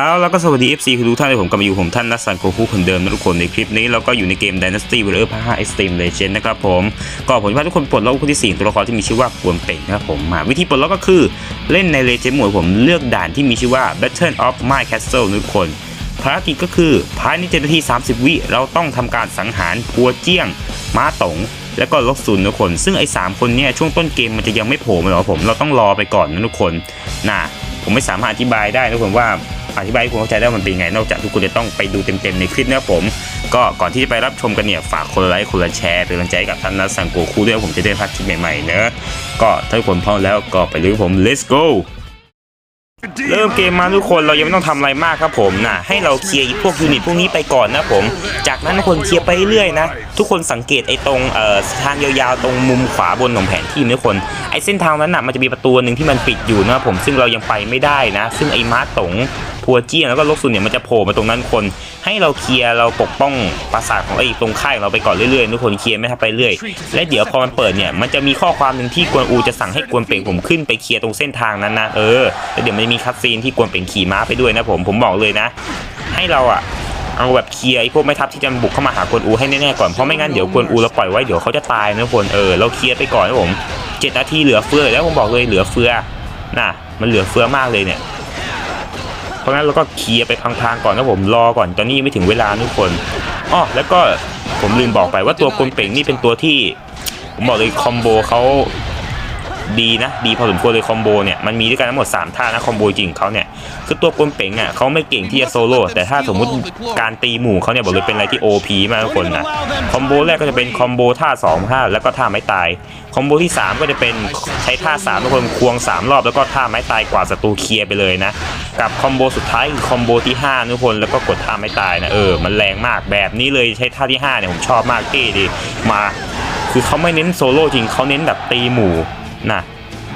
เอาแล้วก็สวัสดี FC คือทุกท่านเลยผมกลับมาอยู่ผมท่านนัสสันโกคุคนเดิมนะทุกคนในคลิปนี้เราก็อยู่ในเกม Dynasty Warrior ภาค5 Extreme Legend นะครับผมก็ผมจะพาทุกคนปลดล็อกคนที่ 4 ตัวละครที่มีชื่อว่ากวนเป่งนะครับผมวิธีปลดล็อกก็คือเล่นใน Legend หมวดผมเลือกด่านที่มีชื่อว่า Battle of My Castle ทุกคนภารกิจก็คือภายใน7นาที 30 วิเราต้องทำการสังหารพัวเจี้ยง ม้าตงแล้วก็ลกซุนทุกคน ซึ่งไอ้สามคนเนี่ยช่วงต้นเกมมันจะยังไม่โผล่มาหรอกผมเราต้องรอไปก่อนนะทุกคนน่ะผมไม่สามารถอธิบายได้นะทุกคนว่า อธิบายให้คุณเข้าใจได้ว่ามันเป็นไง นอกจากทุกคนจะต้องไปดูเต็มๆในคลิปนะครับผม ก็ก่อนที่จะไปรับชมกันเนี่ยฝากคนไลค์คนแชร์เป็นกำลังใจให้กับท่านนัทสังโกคูด้วยผมจะได้พักคลิปใหม่ๆเนอะก็ถ้าทุกคนพร้อมแล้วก็ไปเลยผม let's go เริ่มเกมมาทุกคนเรายังไม่ต้องทำอะไรมากครับผมนะให้เราเคลียร์พวกยูนิตพวกนี้ไปก่อนนะผม จากนั้นทุกคนเคลียร์ไปเรื่อยนะ ทุกคนสังเกตไอ้ตรงเอ่อทางยาวๆตรงมุมขวาบนของแผนที่ทุกคนไอ้เส้นทางนั้นน่ะมันจะมีประตูหนึ่งที่มันปิดอยู่นะผมซึ่งเรายังไปไม่ได้นะ ซึ่งไอ้มาร์ตง พัวเจี้ยนแล้วก็ลกซุนเนี่ยมันจะโผล่มาตรงนั้นคน ให้เราเคลียร์เราปกป้องปราสาทของไอ้ตรงค่ายของเราไปก่อนเรื่อยๆทุกคนเคลียร์ไม่ทับไปเรื่อยและเดี๋ยวพอมันเปิดเนี่ยมันจะมีข้อความหนึ่งที่กวนอูจะสั่งให้กวนเป่งผมขึ้นไปเคลียร์ตรงเส้นทางนั้นนะเออแล้วเดี๋ยวมันจะมีคัตซีนที่กวนเป่งขี่ม้าไปด้วยนะผมผมบอกเลยนะ ให้เราอะเอาแบบเคลียร์ไอ้พวกแม่ทัพที่จะบุกเข้ามาหากวนอูให้แน่ๆก่อนเพราะไม่งั้นเดี๋ยวกวนอูเราปล่อยไว้เดี๋ยวเขาจะตายนะทุกคนเออเราเคลียร์ไปก่อนนะผมเจ็ดนาทีเหลือเฟือแล้วผมบอกเลยเหลือเฟือน่ะมันเหลือเฟือมากเลยเนี่ย เพราะนั้นเราก็เคลียร์ไปพังๆก่อนนะผมรอก่อนตอนนี้ยังไม่ถึงเวลาทุกคนอ้อแล้วก็ผมลืมบอกไปว่าตัวกลเป่งนี่เป็นตัวที่ผมบอกเลยคอมโบเขา ดีนะดีพอสมควรเลยคอมโบเนี่ยมันมีด้วยกันทั้งหมด 3 ท่านะคอมโบจริงเขาเนี่ยคือตัวกลเป่งอะเขาไม่เก่งที่จะโซโล่แต่ถ้าสมมุติการตีหมู่เขาเนี่ยบอกเลยเป็นอะไรที่ OP มากทุกคนนะคอมโบแรกก็จะเป็นคอมโบท่า2ท่าแล้วก็ท่าไม้ตายคอมโบที่ 3 ก็จะเป็นใช้ท่า3ทุกคนควง 3 รอบแล้วก็ท่าไม้ตายกว่าดศัตรูเคลียร์ไปเลยนะกับคอมโบสุดท้ายคือคอมโบที่5ทุกคนแล้วก็กดท่าไม่ตายนะเออมันแรงมากแบบนี้เลยใช้ท่าที่5เนี่ยผมชอบมากเท่ดีมา คือเขาไม่เน้นโซโล่จริงเขาเน้นแบบตีหมู่ นะ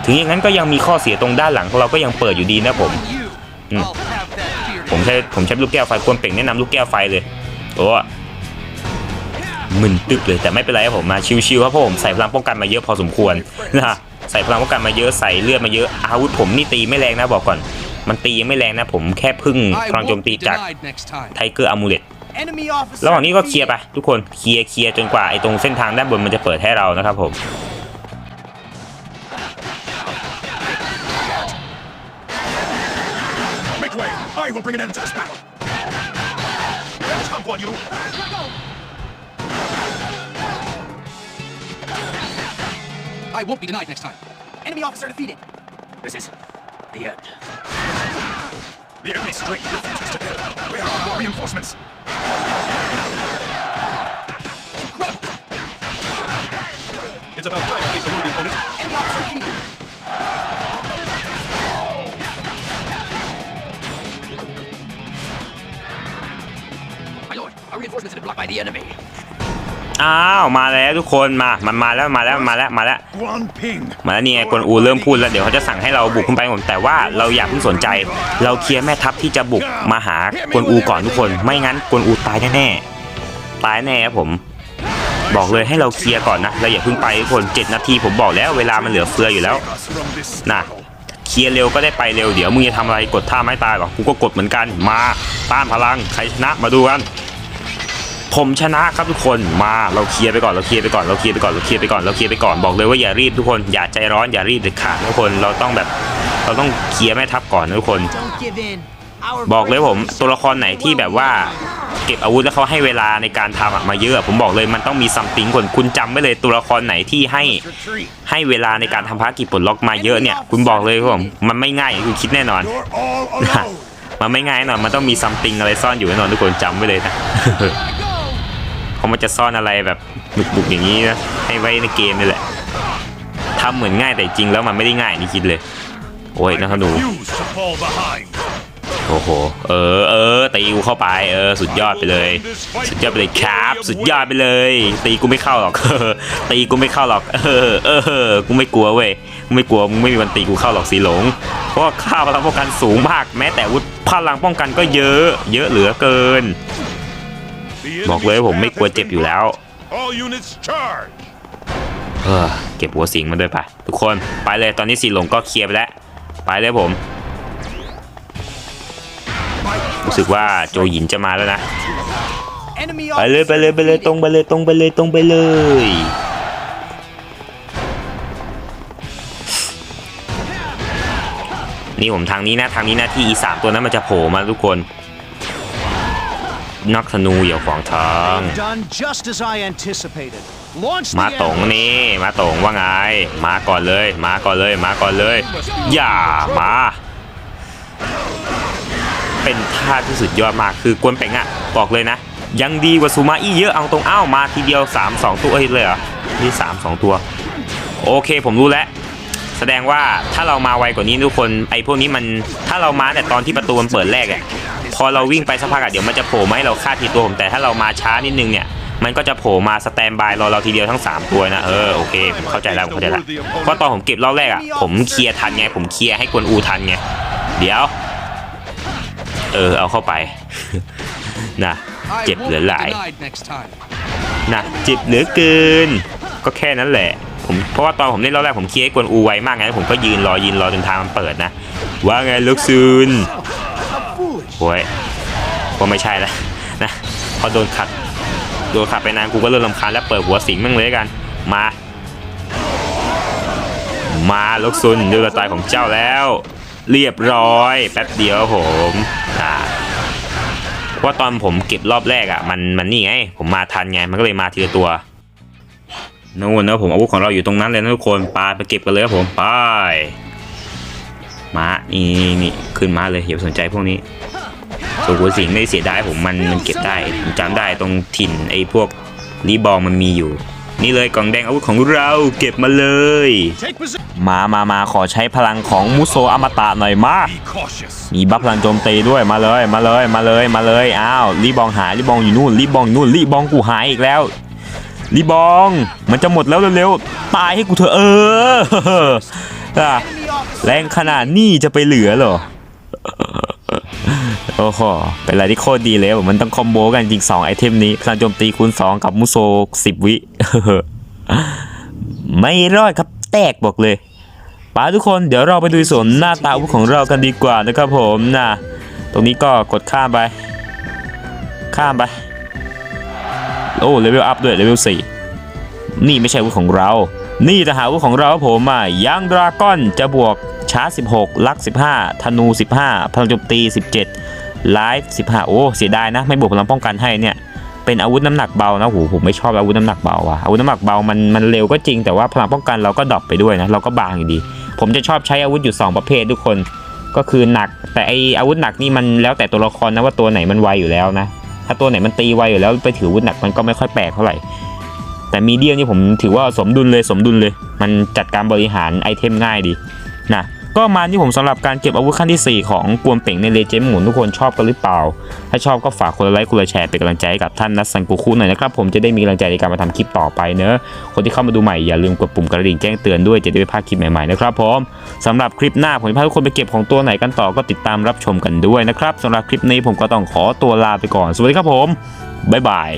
ถึงอย่างนั้นก็ยังมีข้อเสียตรงด้านหลังของเราก็ยังเปิดอยู่ดีนะผม You. Mm. I'll have that fear. ผมใช้ผมใช้ลูกแก้วไฟควรเป่งแนะนำลูกแก้วไฟเลยโอ้มึนตึกเลยแต่ไม่เป็นไรครับผมมาชิวๆครับเพราะผมใส่พลังป้องกันมาเยอะพอสมควรนะใส่พลังป้องกันมาเยอะใส่เลือดมาเยอะอาวุธผมนี่ตีไม่แรงนะบอกก่อน มันตียังไม่แรงนะผมแค่พึ่ง I พลังโจม won't ตี be จาก denied next time. ไทเกอร์อามูเลต Enemy officer. ระหว่างนี้ก็เคลียร์ไปทุกคนเคลียร์เคลียร์จนกว่าไอ้ตรงเส้นทางด้านบนมันจะเปิดให้เรานะครับผม Make way! I will bring an end to this battle! Come, Guan Yu! I won't be denied next time. Enemy officer defeated. This is the end. The enemy's strength refuses to build. Where are more reinforcements? It's about time to face the wounded opponent. Enemy officer defeated. อ้าวมาแล้วทุกคนมา มันมาแล้วมาแล้วมาแล้วมาแล้ว Guan Ping! มาแล้วนี่ไงกวนอูเริ่มพูดแล้วเดี๋ยวเขาจะสั่งให้เราบุกขึ้นไปผมแต่ว่าเราอย่าเพิ่งสนใจ เราเคลียร์แม่ทัพที่จะบุกมาหากวนอูก่อนทุกคน ไม่งั้นกวนอูตายแน่ๆตายแน่ครับผม บอกเลยให้เราเคลียร์ก่อนนะเราอย่าเพิ่งไปทุกคน7นาทีผมบอกแล้วเวลามันเหลือเฟืออยู่แล้ว Us from this น่ะ battle. เคลียร์เร็วก็ได้ไปเร็วเดี๋ยวมึงจะทำอะไรกดท่าไม้ตายหรอกูก็กดเหมือนกันมาต้านพลังใครชนะมาดูกัน ผมชนะครับทุกคนมาเราเคลียร์ไปก่อนเราเคลียร์ไปก่อนเราเคลียร์ไปก่อนเราเคลียร์ไปก่อนเราเคลียร์ไปก่อนบอกเลยว่าอย่ารีบทุกคนอย่าใจร้อนอย่ารีบเด็ดขาดทุกคนเราต้องแบบเราต้องเคลียร์แม่ทัพก่อนทุกคน บอกเลยผมตัวละครไหนที่แบบว่าเก็บอาวุธแล้วเขาให้เวลาในการทำอะมาเยอะผมบอกเลยมันต้องมีซัมติงคนคุณจำไว้เลยตัวละครไหนที่ให้ให้เวลาในการทำภารกิจปลดล็อกมาเยอะเนี่ย คุณบอกเลยผมมันไม่ง่ายคุณคิดแน่นอน มันไม่ง่ายแน่นอนมันต้องมีซัมติงอะไรซ่อนอยู่แน่นอนทุกคนจำไว้เลยนะ ราะมันจะซ่อนอะไรแบบบุกๆอย่างนี้นะให้ไว้ในเกมนี่แหละทำเหมือนง่ายแต่จริงแล้วมันไม่ได้ง่ายนี่คิดเลย โอ้ยนะครับหนูโอ้โห เออ เออ ตีกูเข้าไป เออ สุดยอดไปเลย สุดยอดไปเลยครับ สุดยอดไปเลย ตีกูไม่เข้าหรอก ตีกูไม่เข้าหรอก เออ เออ กูไม่กลัวเว้ย ไม่กลัว มึงไม่มีวันตีกูเข้าหรอกสีหลง เพราะว่าค่าพลังป้องกันสูงมาก แม้แต่วุธพลังป้องกันก็เยอะ เยอะเหลือเกิน บอกเลย enemy's ผมไม่ path กลัว has เจ็บ been อยู่แล้ว blocked. All units charge! เออเก็บหัวสิงมาด้วยไปทุกคนไปเลยตอนนี้สีหลงก็เคลียร์ไปแล้ว ไปเลยผม My รู้สึกว่าโจหยินจะมาแล้วนะ Enemy ไปเลยไปเลยไปเลยตรงไปเลยตรงไปเลยตรงไปเลยนี่ผมทางนี้นะทางนี้นะที่อีสามตัวนั้นมันจะโผล่มาทุกคน นักธนูอย่าขวางทาง Done just as I anticipated. Launch มา the ตรง arrow. นี่มาตรงว่าไง มาก่อนเลย มาก่อนเลย มาก่อนเลย อย่ามา เป็นท่าที่สุดยอดมากคือกวนเป่งอะบอกเลยนะ ยังดีกว่าซูมาอี้เยอะเอาตรงอ้าวมาทีเดียว 3 2 ตัวเอ้ยเลยเหรอนี่3 2 ตัว โอเคผมรู้แล้วแสดงว่าถ้าเรามาไวกว่านี้ทุกคนไอ้พวกนี้มันถ้าเรามาแต่ตอนที่ประตูมันเปิดแรกอะ พอเราวิ่งไปสักพักอะเดี๋ยวมันจะโผล่มาให้เราฆ่าทีตัวผมแต่ถ้าเรามาช้านิดนึงเนี่ยมันก็จะโผล่มาสแตนบายรอเราทีเดียวทั้ง 3 ตัวนะเออโอเคผมเข้าใจแล้วผมเข้าใจแล้วเพราะตอนผมเก็บรอบแรกอะผมเคลียร์ทันไงผมเคลียร์ให้กวนอูทันไงเดี๋ยว เออเอาเข้าไปนะเจ็บเหลือหลายนะเจ็บเหลือเกิน ก็แค่นั้นแหละผมเพราะว่าตอนผมเล่นรอบแรกผมเคลียร์ให้กวนอูไวมากไงผมก็ยืนรอยืนรอจนทางมันเปิดนะ ว่าไงลูกซูน ว้ยก็ไม่ใช่แล้วนะพอโดนขัดโดนขัดไปนานกูก็เริ่มลำคาญแล้วเปิดหัวสิงแม่งเลยกัน มา มาลูกซุนดูกระตายของเจ้าแล้ว เรียบร้อย แป๊บเดียวผมอ่าเพราะว่าตอนผมเก็บรอบแรกอะมันมันนี่ไง ผมมาทันไงมันก็เลยมาทีละตัวนู่นนะผมอาวุธของเราอยู่ตรงนั้นเลยนะทุกคนปาไปเก็บกันเลยครับผมไปมานี่นี่ขึ้นมาเลยอย่าสนใจพวกนี้ ส่วนหัวสิงไม่ได้เสียดายผมมันมันเก็บได้ผมจำได้ตรงถิ่นไอ้พวกรีบองมันมีอยู่ นี่เลยกล่องแดงอาวุธของเราเก็บมาเลย Take position. มามามาขอใช้พลังของมุโซอมตะหน่อยมา Be cautious. มีบัฟพลังโจมตีด้วยมาเลยมาเลยมาเลยมาเลยอ้าวรีบองหายรีบองอยู่นู่นรีบองอยู่นู่นรีบองกูหายอีกแล้วรีบอง มันจะหมดแล้วเร็วๆตายให้กูเถอะเอออะ Enemy officer. แรงขนาดนี้จะไปเหลือเหรอ โอ้โห เป็นอะไรที่โคตรดีเลยมันต้องคอมโบกันจริง 2 ไอเทมนี้พลังโจมตีคูณ 2 กับมุโซ 10 วิ ไม่รอดครับแตกบอกเลยป้าทุกคนเดี๋ยวเราไปดูส่วนหน้าตาอาวุธของเรากันดีกว่านะครับผมนะตรงนี้ก็กดข้ามไป ข้ามไป โอ้เลเวลอัพด้วยเลเวล4นี่ไม่ใช่อาวุธของเรา นี่ทหารอาวุธของเราครับผมอะยังดราก้อนจะบวกชาร์จ16 ลัก 15 ธนู 15 พลังโจมตี 17 ไลฟ์15โอ้เสียดายนะ ไม่บวกพลังป้องกันให้เนี่ยเป็นอาวุธน้ำหนักเบานะโหผมไม่ชอบอาวุธน้ำหนักเบาอะอาวุธน้ำหนักเบามันมันเร็วก็จริงแต่ว่าพลังป้องกันเราก็ดรอปไปด้วยนะเราก็บางอยู่ดี ผมจะชอบใช้อาวุธอยู่ 2 ประเภททุกคน ก็คือหนัก แต่ไออาวุธหนักนี่มันแล้วแต่ตัวละครนะว่าตัวไหนมันไวอยู่แล้วนะถ้าตัวไหนมันตีไวอยู่แล้วไปถืออาวุธหนักมันก็ไม่ค่อยแปลกเท่าไหร่แต่มีเดียนี่ผมถือว่าสมดุลเลยสมดุลเลย มันจัดการบริหารไอเทมง่ายดีนะ ก็มาที่ผมสำหรับการเก็บอาวุธขั้นที่ 4 ของกวนเป่งในเลเจนด์หมุนทุกคนชอบกันหรือเปล่า ถ้าชอบก็ฝากคนละไลค์คนละแชร์เป็นกำลังใจให้กับท่านนัทซันกูคุหน่อยนะครับผมจะได้มีกำลังใจในการมาทำคลิปต่อไปเนอะคนที่เข้ามาดูใหม่อย่าลืมกดปุ่มกระดิ่งแจ้งเตือนด้วยจะได้ไม่พลาดคลิปใหม่ๆนะครับผมสำหรับคลิปหน้าผมจะพาทุกคนไปเก็บของตัวไหนกันต่อก็ติดตามรับชมกันด้วยนะครับสำหรับคลิปนี้ผมก็ต้องขอตัวลาไปก่อน สวัสดีครับผมบ๊ายบาย